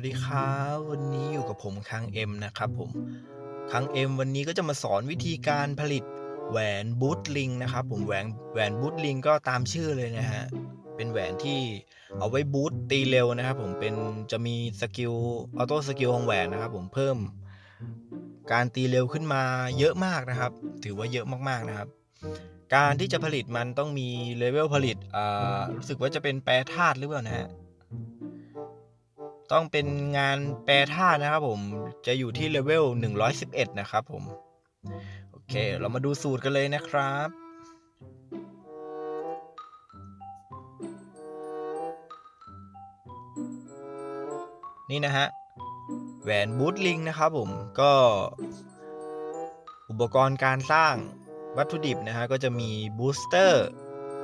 วัสดีครับวันนี้อยู่กับผมคังเอ็มนะครับผมคังเอ็มวันนี้ก็จะมาสอนวิธีการผลิตแหวนบูทลิงนะครับผมแหวนแหวนบูทลิงก็ตามชื่อเลยนะฮะเป็นแหวนที่เอาไว้บูทตีเร็วนะครับผมเป็นจะมีสกิลออโต้สกิลของแหวนนะครับผมเพิ่มการตีเร็วขึ้นมาเยอะมากนะครับ ถือว่าเยอะมากๆนะครับ การที่จะผลิตมันต้องมีเลเวลผลิตอ่ารู้สึกว่าจะเป็นแปรธาตุหรือเปล่านะฮะ ต้องเป็นงานแปรธาตุนะครับผมจะอยู่ที่เลเวล111 นะครับผม โอเค เรามาดูสูตรกันเลยนะครับนี่นะฮะแหวนบูทลิงนะครับผมก็อุปกรณ์การสร้างวัตถุดิบนะฮะก็จะมีบูสเตอร์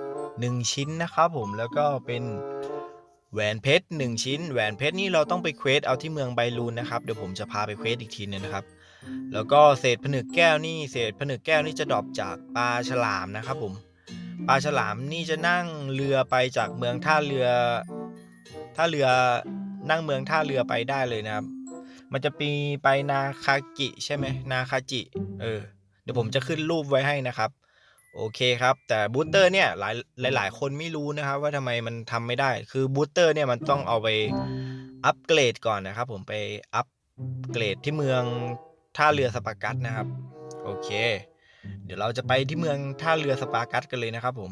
1ชิ้นนะครับผมแล้วก็เป็น แหวนเพชรหนึ่งชิ้น แหวนเพชรนี่เราต้องไปเควสเอาที่เมืองไบรูนนะครับ เดี๋ยวผมจะพาไปเควสอีกทีนึงนะครับ แล้วก็เศษผนึกแก้วนี่เศษผนึกแก้วนี่จะดรอปจากปลาฉลามนะครับผมปลาฉลามนี่จะนั่งเรือไปจากเมืองท่าเรือท่าเรือนั่งเมืองท่าเรือไปได้เลยนะครับ มันจะปีไปนาคากิใช่ไหมนาคาจิ เออ เดี๋ยวผมจะขึ้นรูปไว้ให้นะครับ โอเคครับ แต่บูสเตอร์เนี่ยหลายหลายๆคนไม่รู้นะครับ ว่าทำไมมันทำไม่ได้ คือบูสเตอร์เนี่ยมันต้องเอาไปอัปเกรดก่อนนะครับ ผมไปอัปเกรดที่เมืองท่าเรือสปากัสนะครับ โอเค เดี๋ยวเราจะไปที่เมืองท่าเรือสปากัสกันเลยนะครับ ผม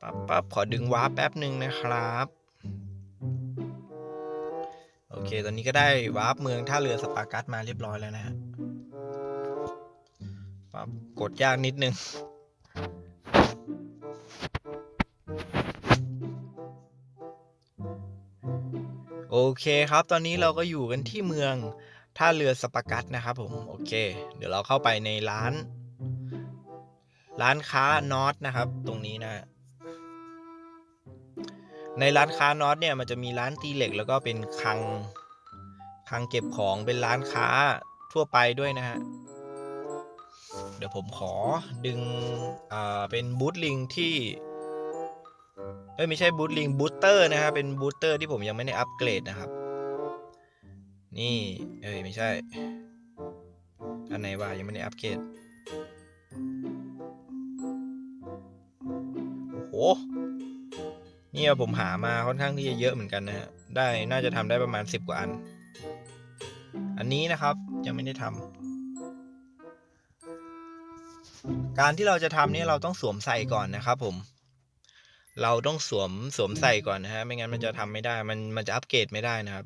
ปั๊บปั๊บขอดึงวาร์ปแป๊บหนึ่งนะครับ โอเค ตอนนี้ก็ได้วาร์ปเมืองท่าเรือสปากัสมาเรียบร้อยแล้วนะฮะ ปับกดยากนิดนึง โอเคครับตอนนี้เราก็อยู่กันที่เมืองท่าเรือสปากัสนะครับผม โอเค เดี๋ยวเราเข้าไปในร้าน ร้านค้านอตนะครับ ตรงนี้นะในร้านค้านอตเนี่ยมันจะมีร้านตีเหล็กแล้วก็เป็นคลังคลังเก็บของเป็นร้านค้าทั่วไปด้วยนะฮะ เดี๋ยวผมขอดึงอ่าเป็นบูทลิงที่เอ้ยไม่ใช่บูทลิงบูสเตอร์นะครับเป็นบูสเตอร์ที่ผมยังไม่ได้อัปเกรดนะครับ นี่เอ้ยไม่ใช่ อันไหนวะยังไม่ได้อัปเกรดโอ้โหเนี่ยผมหามาค่อนข้างที่จะเยอะเหมือนกันนะฮะได้น่าจะทำได้ประมาณ 10 กว่าอัน อันนี้นะครับยังไม่ได้ทำ การที่เราจะทำนี่เราต้องสวมใส่ก่อนนะครับผม เราต้องสวมสวมใส่ก่อนนะฮะ ไม่งั้นมันจะทำไม่ได้ มันมันจะอัปเกรดไม่ได้นะครับ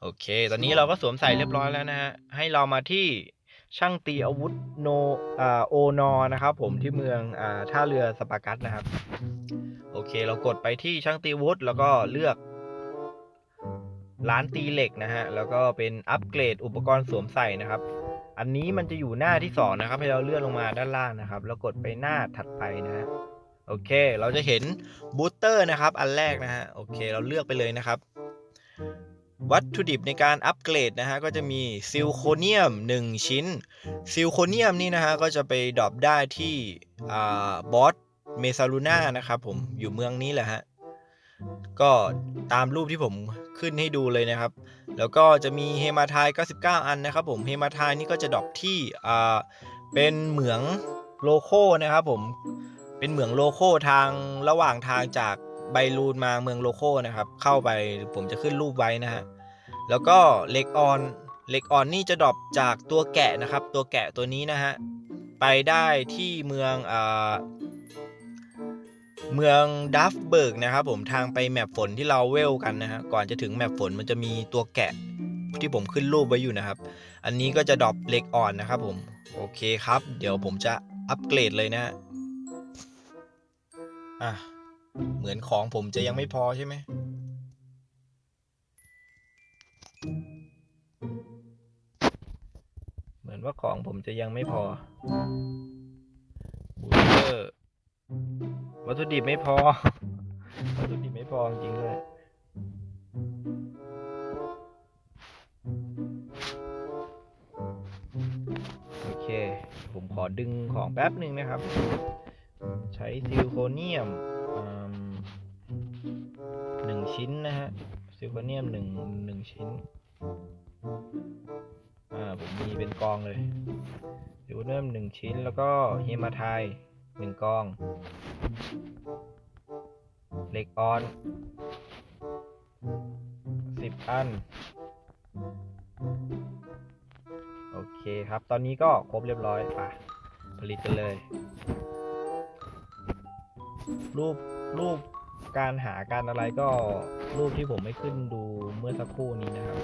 โอเค ตอนนี้เราก็สวมใส่เรียบร้อยแล้วนะฮะ ให้เรามาที่ช่างตีอาวุธโนอ่าโอนอนะครับผมที่เมืองอ่าท่าเรือสปากัสนะครับ โอเค เรากดไปที่ช่างตีอาวุธแล้วก็เลือกร้านตีเหล็กนะฮะ แล้วก็เป็นอัปเกรดอุปกรณ์สวมใส่นะครับ อันนี้มันจะอยู่หน้าที่สองนะครับ ให้เราเลื่อนลงมาด้านล่างนะครับ แล้วกดไปหน้าถัดไปนะฮะโอเค เราจะเห็นบูสเตอร์นะครับ อันแรกนะฮะโอเค เราเลือกไปเลยนะครับ วัตถุดิบในการอัปเกรดนะฮะก็จะมีซิลโคเนียม 1 ชิ้นซิลโคเนียมนี่นะฮะก็จะไปดรอปได้ที่อ่าบอสเมซาลูน่านะครับผมอยู่เมืองนี้แหละฮะก็ตามรูปที่ผมขึ้นให้ดูเลยนะครับ แล้วก็จะมีเฮมาทาย99 อันนะครับผมเฮมาทายนี่ก็จะดอปที่อ่าเป็นเหมืองโลโก้นะครับผมเป็นเหมืองโลโก้ทางระหว่างทางจากไบรูนมาเมืองโลโก้นะครับ เข้าไปผมจะขึ้นรูปไว้นะฮะแล้วก็เล็กออนเล็กออนนี่จะดรอปจากตัวแกะนะครับ ตัวแกะตัวนี้นะฮะไปได้ที่เมืองอ่า เมืองดัฟเบิร์กนะครับผมทางไปแมปฝนที่เราเวลกันนะฮะก่อนจะถึงแมปฝนมันจะมีตัวแกะที่ผมขึ้นรูปไว้อยู่นะครับ อันนี้ก็จะดรอปเล็กอ่อนนะครับผมโอเคครับ เดี๋ยวผมจะอัปเกรดเลยนะอะเหมือนของผมจะยังไม่พอใช่ไหมเหมือนว่าของผมจะยังไม่พอ วัตถุดิบไม่พอ วัตถุดิบไม่พอจริงๆด้วยโอเค ผมขอดึงของแป๊บหนึ่งนะครับ ใช้ซิลิโคเนียมอืมหนึ่งชิ้นนะฮะ ซิซิลเวเนียมหนึ่งหนึ่งชิ้น อ่า ผมมีเป็นกองเลยซิลเวเนียมหนึ่งชิ้นแล้วก็เฮมาไทหนึ่งกอง เหล็กอ่อนสิบอัน โอเคครับ ตอนนี้ก็ครบเรียบร้อยป่ะ ผลิตกันเลย รูป รูปการหาการอะไรก็รูปที่ผมไม่ขึ้นดูเมื่อสักครู่นี้นะครับ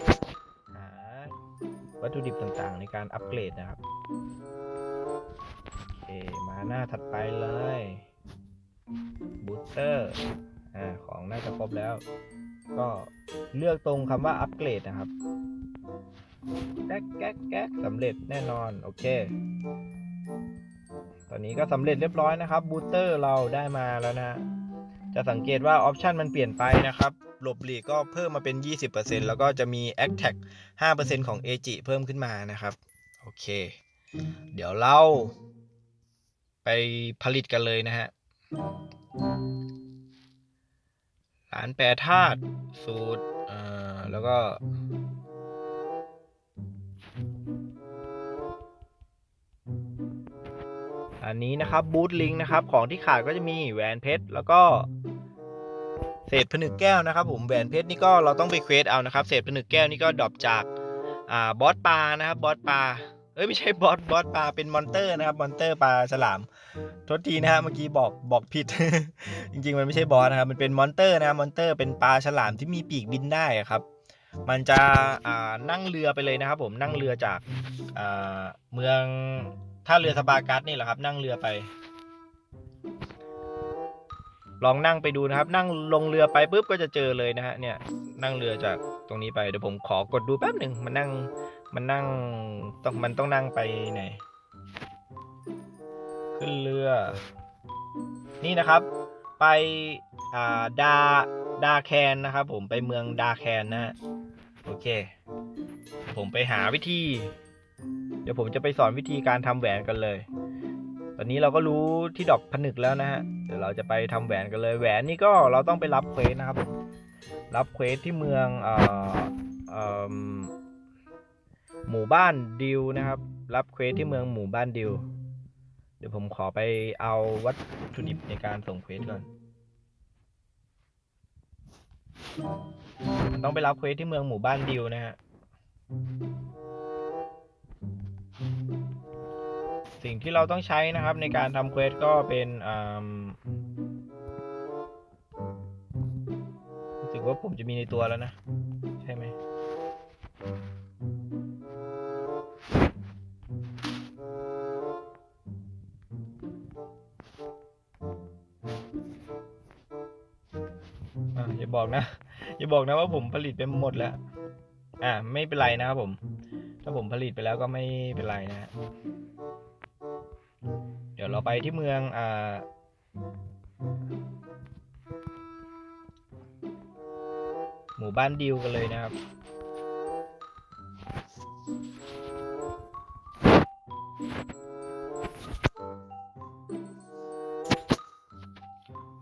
หาวัตถุดิบต่างๆ ในการอัปเกรดนะครับ โอเค มาหน้าถัดไปเลยบูสเตอร์ น่าจะครบแล้ว ก็เลือกตรงคำว่าอัปเกรดนะครับแก๊กแก๊กแก๊กสำเร็จแน่นอน โอเค ตอนนี้ก็สำเร็จเรียบร้อยนะครับบูสเตอร์เราได้มาแล้วนะ จะสังเกตว่าออปชันมันเปลี่ยนไปนะครับหลบหลีกก็เพิ่มมาเป็น 20%แล้วก็จะมี a c t a g 5%ของ AG เพิ่มขึ้นมานะครับ โอเค เดี๋ยวเรา ไปผลิตกันเลยนะฮะานแปรธาตุสูตรอ่อแล้วก็ อันนี้นะครับบูทลิงนะครับ ของที่ขาดก็จะมีแหวนเพชรแล้วก็เศษผนึกแก้วนะครับ ผมแหวนเพชรนี่ก็เราต้องไปเควสเอานะครับ เศษผนึกแก้วนี่ก็ดรอปจากอ่าบอสปลานะครับบอสปลา เอ้ยไม่ใช่บอสบอสปลาเป็นมอนเตอร์นะครับมอนเตอร์ปลาฉลามโทษทีนะฮะเมื่อกี้บอกบอกผิด จริงๆ มันไม่ใช่บอสนะครับมันเป็นมอนเตอร์นะครับมอนเตอร์เป็นปลาฉลามที่มีปีกบินได้ครับ มันจะอ่านั่งเรือไปเลยนะครับ ผมนั่งเรือจากอ่าเมืองท่าเรือสปากัสนี่แหละครับ นั่งเรือไป ลองนั่งไปดูนะครับ นั่งลงเรือไปปุ๊บก็จะเจอเลยนะฮะเนี่ยนั่งเรือจากตรงนี้ไปเดี๋ยวผมขอกดดูแป๊บหนึ่งมันนั่ง มันนั่งต้องมันต้องนั่งไปไหน ขึ้นเรือ นี่นะครับ ไปอ่าดาดาแคนนะครับ ผมไปเมืองดาแคนนะ โอเค ผมไปหาวิธี เดี๋ยวผมจะไปสอนวิธีการทำแหวนกันเลย ตอนนี้เราก็รู้ที่ดอกผนึกแล้วนะฮะ เดี๋ยวเราจะไปทำแหวนกันเลย แหวนนี่ก็เราต้องไปรับเควสนะครับผมรับเควสที่เมืองเอ่อเอ่อ หมู่บ้านดิวนะครับ รับเควสที่เมืองหมู่บ้านดิว เดี๋ยวผมขอไปเอาวัตถุดิบในการส่งเควสก่อน มันต้องไปรับเควสที่เมืองหมู่บ้านดิวนะฮะ สิ่งที่เราต้องใช้นะครับในการทำเควสก็เป็นอืมรู้สึกว่าผมจะมีในตัวแล้วนะ ใช่ไหมาบอกนะ อย่าบอกนะว่าผมผลิตไปหมดแล้ว อ่า ไม่เป็นไรนะครับผม ถ้าผมผลิตไปแล้วก็ไม่เป็นไรนะฮะเดี๋ยวเราไปที่เมืองอ่าหมู่บ้านดิวกันเลยนะครับ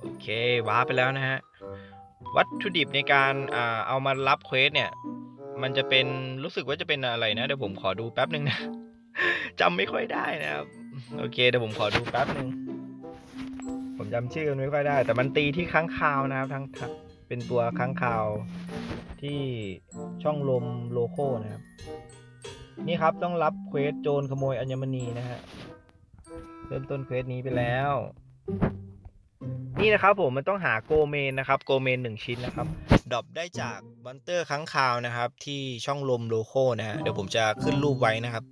โอเควาร์ปไปแล้วนะฮะ วัตถุดิบในการอ่าเอามารับเควสเนี่ย มันจะเป็นรู้สึกว่าจะเป็นอะไรนะ เดี๋ยวผมขอดูแป๊บหนึ่งนะจำไม่ค่อยได้นะครับ โอเคเดี๋ยวผมขอดูแป๊บหนึ่งผมจำชื่อมันไม่ค่อยได้ แต่มันตีที่ค้างคาวนะครับ ทั้งทั้งเป็นตัวค้างคาวที่ช่องลมโลโก้นะครับ นี่ครับต้องรับเควสโจรขโมยอัญมณีนะฮะเริ่มต้นเควสนี้ไปแล้ว นี่นะครับผมมันต้องหาโกเมนนะครับโกเมนหนึ่งชิ้นนะครับดรอปได้จากมอนเตอร์ค้างคาวนะครับ ที่ช่องลมโลโก้นะฮะเดี๋ยวผมจะขึ้นรูปไว้นะครับ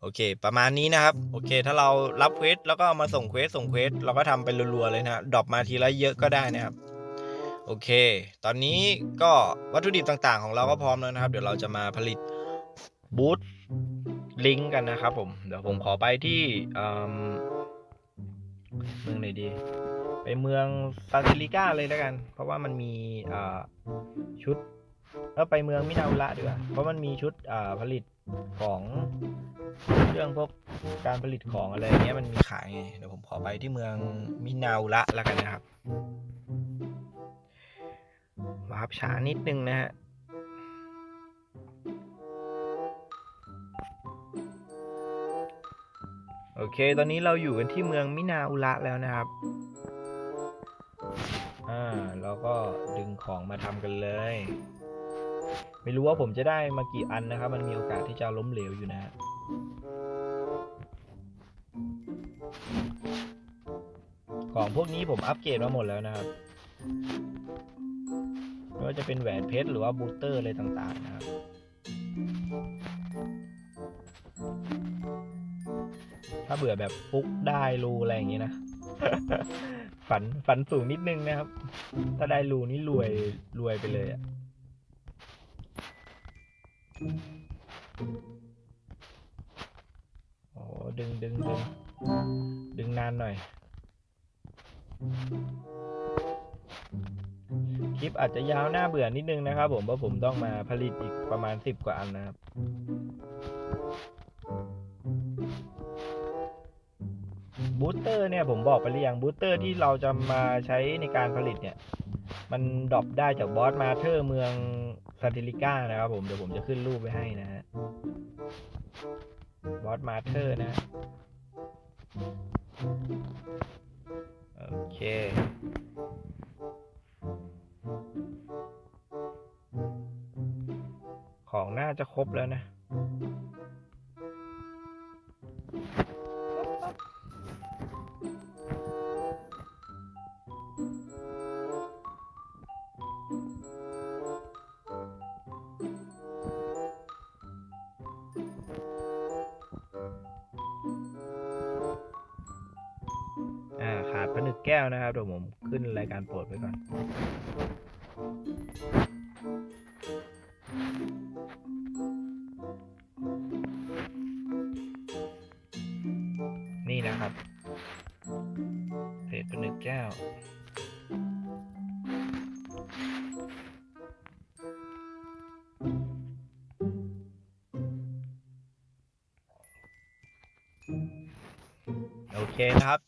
โอเค ประมาณนี้นะครับ โอเค ถ้าเรารับเควสแล้วก็เอามาส่งเควสส่งเควสเราก็ทำไปรัวๆเลยนะดรอปมาทีละเยอะก็ได้นะครับ โอเค ตอนนี้ก็วัตถุดิบต่างๆ ของเราก็พร้อมแล้วนะครับ เดี๋ยวเราจะมาผลิตบูทลิงก์กันนะครับผม เดี๋ยวผมขอไปที่เอิ่มเมืองไหนดี ไปเมืองซาซิลิก้าเลยแล้วกัน เพราะว่ามันมีอชุดเออไปเมืองมินาอุระดีกว่าเพราะมันมีชุดอผลิตของเรื่องพวกการผลิตของอะไรอย่างเงี้ยมันมีขายไงเดี๋ยวผมขอไปที่เมืองมินาอุระแล้วกันนะครับวาร์ปช้านิดนึงนะฮะโอเค ตอนนี้เราอยู่กันที่เมืองมินาอุระแล้วนะครับ เราก็ดึงของมาทำกันเลย ไม่รู้ว่าผมจะได้มากี่อันนะครับ มันมีโอกาสที่จะล้มเหลวอยู่นะของพวกนี้ผมอัปเกรดมาหมดแล้วนะครับไม่ว่าจะเป็นแหวนเพชรหรือว่าบูสเตอร์อะไรต่างๆนะครับถ้าเบื่อแบบฟุกได้รูอะไรอย่างงี้นะ ฝันฝันสูงนิดนึงนะครับ ถ้าได้รูนี่รวยรวยไปเลยอะโอ้ดึงดึงดึงดึงนานหน่อย คลิปอาจจะยาวหน้าเบื่อนิดนึงนะครับผมเพราะผมต้องมาผลิตอีกประมาณสิบกว่าอันนะครับ บูสเตอร์เนี่ยผมบอกไปหรือยังบูสเตอร์ที่เราจะมาใช้ในการผลิตเนี่ย มันดรอปได้จากบอสมาเธอร์เมืองซานติลิก้านะครับผม เดี๋ยวผมจะขึ้นรูปไว้ให้นะฮะบอสมาเธอร์นะ โอเคของน่าจะครบแล้วนะ ผนึกแก้วนะครับเดี๋ยวผมขึ้นรายการโปรดไปก่อน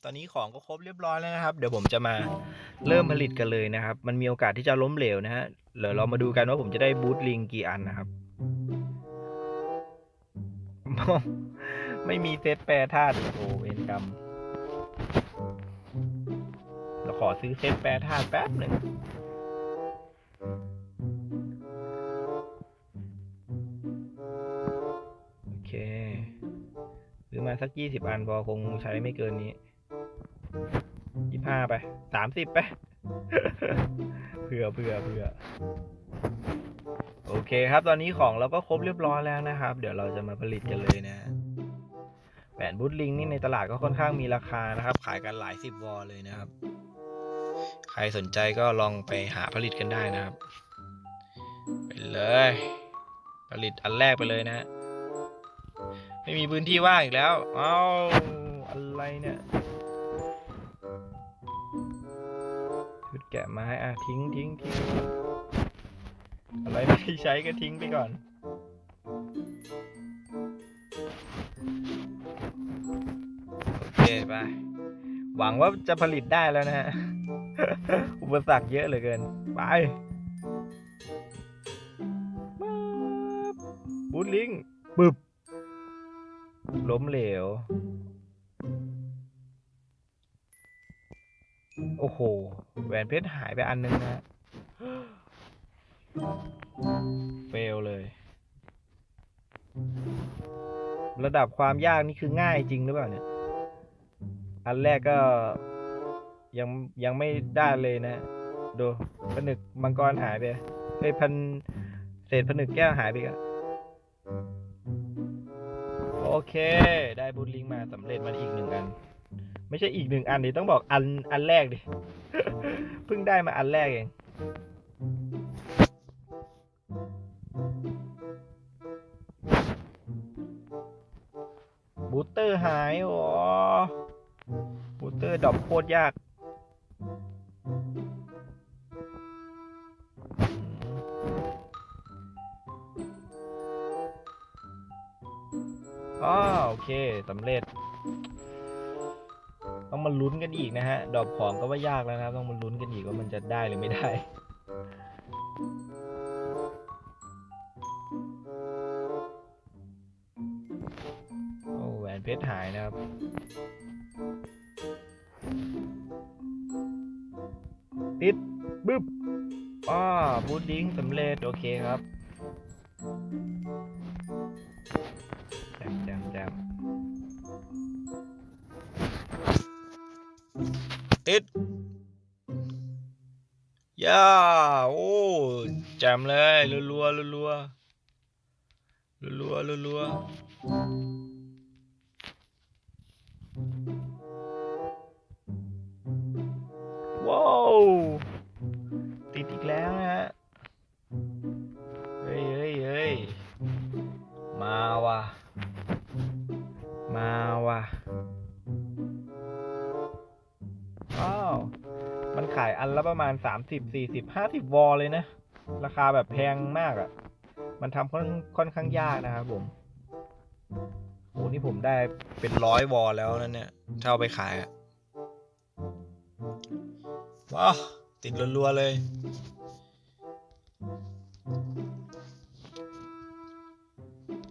อนนี้ของก็ครบเรียบร้อยแล้วนะครับ เดี๋ยวผมจะมาเริ่มผลิตกันเลยนะครับ มันมีโอกาสที่จะล้มเหลวนะฮะเดี๋ยวเรามาดูกันว่าผมจะได้บูทลิงกี่อันนะครับ ไม่มีเซตแปรธาตุโอ้เวนกรรมเราขอซื้อเซตแปรธาตุแป๊บหนึ่งโอเคซื้อมาสักยี่สิบอันพอคงใช้ไม่เกินนี้ ยี่ห้าไปสามสิบไปเผื่อเผื่อเผื่อโอเคครับ ตอนนี้ของเราก็ครบเรียบร้อยแล้วนะครับ เดี๋ยวเราจะมาผลิตกันเลยนะแหวนบูทลิงนี่ในตลาดก็ค่อนข้างมีราคานะครับ ขายกันหลายสิบวอลเลยนะครับ ใครสนใจก็ลองไปหาผลิตกันได้นะครับ ไปเลย ผลิตอันแรกไปเลยนะฮะไม่มีพื้นที่ว่างอีกแล้ว เอ้าอะไรเนี่ยะไม้อะทิ้งทิ้งทิ้งอะไรไม่ใช้ก็ทิ้งไปก่อน โอเคไป หวังว่าจะผลิตได้แล้วนะฮะ อุปสรรคเยอะเหลือเกิน ไปบูทลิงปึ๊บล้มเหลว โอ้โห แหวนเพชรหายไปอันนึงนะเฟลเลย ระดับความยากนี่คือง่ายจริงหรือเปล่าเนี่ย อันแรกก็ยังยังไม่ได้เลยนะ ดูผนึกมังกรหายไปเฮ้พันเศษผนึกแก้วหายไปอีกอะโอเค ได้บูทลิงมาสำเร็จมาอีกหนึ่งอัน ไม่ใช่อีกหนึ่งอันดิต้องบอกอันอันแรกดิ เพิ่งได้มาอันแรกเอง บูสเตอร์หายโอ้บูสเตอร์ดรอปโคตรยากอ๋อโอเคสำเร็จ ต้องมาลุ้นกันอีกนะฮะ ดอกของก็ว่ายากแล้วนะครับ ต้องมาลุ้นกันอีกว่ามันจะได้หรือไม่ได้โอ้แหวนเพชรหายนะครับติดบึ๊บอ้าบูดดิ้งสำเร็จ โอเคครับ ย่าโอ้แจมเลยรัวๆรัวๆรัวรัวว้าวติดอีกแล้ว อันละประมาณสามสิบสี่สิบห้าสิบวอลเลยนะ ราคาแบบแพงมากอะ่ะ มันทำค่อนค่อนข้างยากนะครับผมโอ้นี่ผมได้เป็นร้อยวอลแล้วนั่นเนี่ยถ้าเอาไปขายอะ่ะว้าวติดรัวๆเลย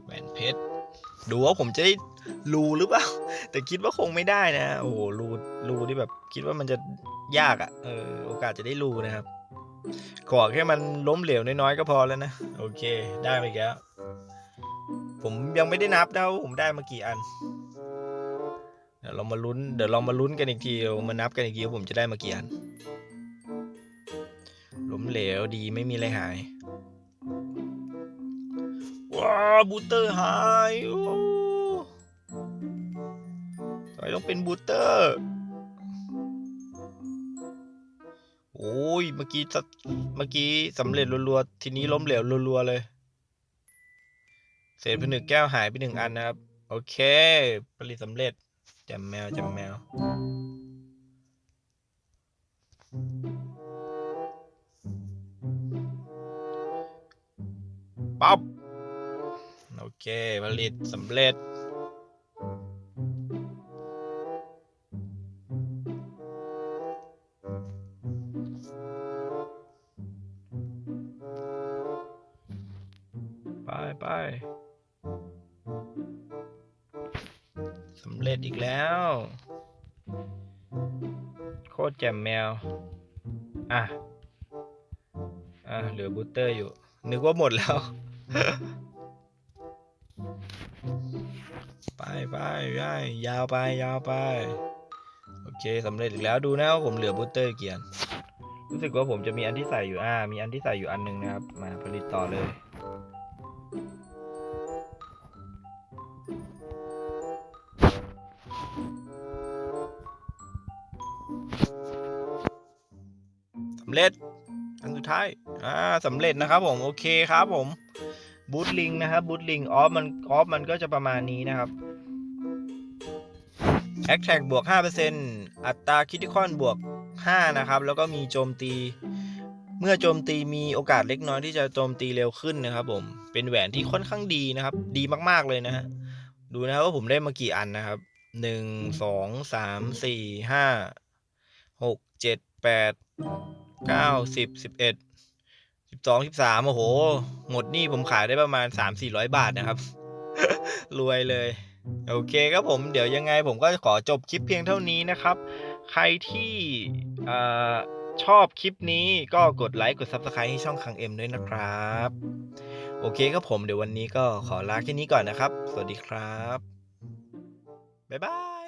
แหวนเพชร ดูว่าผมจะได้รูหรือเปล่า แต่คิดว่าคงไม่ได้นะ โอ้โหรูรูที่แบบคิดว่ามันจะ ยากอะ่ะ เออ โอกาสจะได้รูนะครับ ขอแค่มันล้มเหลวน้อยๆก็พอแล้วนะ โอเค ได้ไปแล้ว ผมยังไม่ได้นับนะว่าผมได้มากี่อัน เดี๋ยวเรามาลุ้น เดี๋ยวเรามาลุ้นกันอีกทีเรามานับกันอีกทีว่าผมจะได้มากี่อัน ล้มเหลวดีไม่มีอะไรหาย ว้าบูเตอร์หายโอ้ทำไมต้องเป็นบูเตอร์ โอ้ย เมื่อกี้สะเมื่อกี้สำเร็จรัวๆ ทีนี้ล้มเหลวรัวๆเลย เศษผนึกแก้วหายไปหนึ่งอันนะครับ โอเค ผลิตสำเร็จจำแมวจำแมว ปั๊บ โอเค ผลิตสำเร็จ สำเร็จอีกแล้ว โคตรแจ่มแมว อะ อะ เหลือบูสเตอร์อยู่ นึกว่าหมดแล้ว ไปไปไปยาวไปยาวไป โอเคสำเร็จอีกแล้วดูนะว่าผมเหลือบูสเตอร์เกี่อันรู้สึกว่าผมจะมีอันที่ใส่อยู่ อ่า มีอันที่ใส่อยู่อันหนึงนะครับ มาผลิตต่อเลย เร็จอันสุดท้ายอ่าสำเร็จนะครับผมโอเคครับผมบูทลิงนะครับบูทลิงออฟมันออฟมันก็จะประมาณนี้นะครับแอคแท็กบวก 5%อัตราคิติคอนบวก 5 นะครับ แล้วก็มีโจมตี เมื่อโจมตีมีโอกาสเล็กน้อยที่จะโจมตีเร็วขึ้นนะครับผม เป็นแหวนที่ค่อนข้างดีนะครับ ดีมากๆเลยนะฮะ ดูนะครับว่าผมได้มากี่อันนะครับหนึ่งสองสามสี่ห้าหก เก้าสิบสิบเอ็ดสิบสองสิบสามโอ้โห หมดนี่ผมขายได้ประมาณสามสี่ร้อยบาทนะครับ รวยเลย โอเคครับผมเดี๋ยวยังไงผมก็ขอจบคลิปเพียงเท่านี้นะครับ ใครที่อชอบคลิปนี้ก็กดไลค์กด Subscribe ให้ช่องคังเอ็มด้วยนะครับ โอเคครับผมเดี๋ยววันนี้ก็ขอลาแค่นี้ก่อนนะครับ สวัสดีครับ บ๊ายบาย